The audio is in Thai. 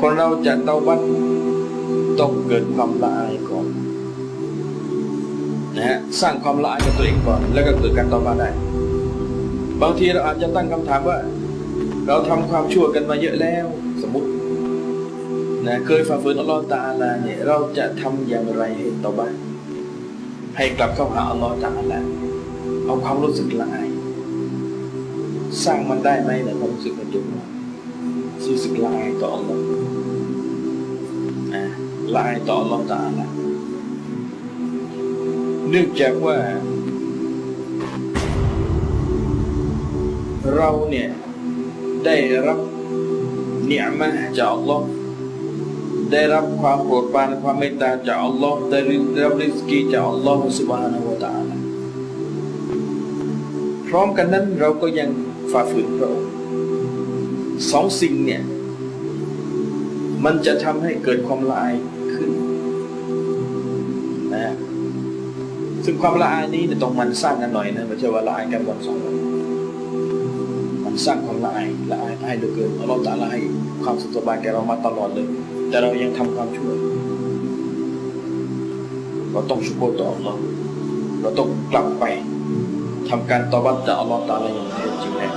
คนเราจะเตาบัตต้องเกิดความละอายก่อนนะฮะสร้างความละอายกับตัวเองก่อน แล้วก็เกิดการตาบัตได้บางทีเราอาจจะตั้งคำถามว่า เราทำความชั่วกันมาเยอะแล้ว สมมตินะเคยฝ่าฝืนอัลลอฮฺตะอาลาเนี่ยเราจะทำอย่างไรให้ตาบัตให้กลับเข้าหาอัลลอฮฺตะอาลาเอาความรู้สึกละอายสร้างมันได้ไหมในความรู้สึกในจุดนี้ รู้สึกละอายต่ออัลลอฮ์อ่าละอายต่ออัลลอฮ์ตาละเนื่องจากว่า เราเนี่ยได้รับเนียมะห์จากอัลลอฮ์ได้รับความโปรดปรานความเมตตาจากอัลลอฮ์ได้รับริสกีจากอัลลอฮ์สุบฮานะฮูวะตะอาลาพร้อมกันนั้นเราก็ยังฝ่าฝืนพระองค์ สองสิ่งเนี่ย มันจะทำให้เกิดความละอายขึ้นนะซึ่งความละอายนี้เนี่ยต้องมันสร้างกันหน่อยนะไม่ใช่ว่าละอายกันวันสองวันมันสร้างความละอายละอายอายเหลือเกินเราตาละให้ความสุขสบายแกเรามาตลอดเลย แต่เรายังทำความชั่วเราต้องชุโกรต่อเราเราต้องกลับไปทำการตอบัตจากอัลลอฮฺตาลาอย่างแท้จริงแล้ว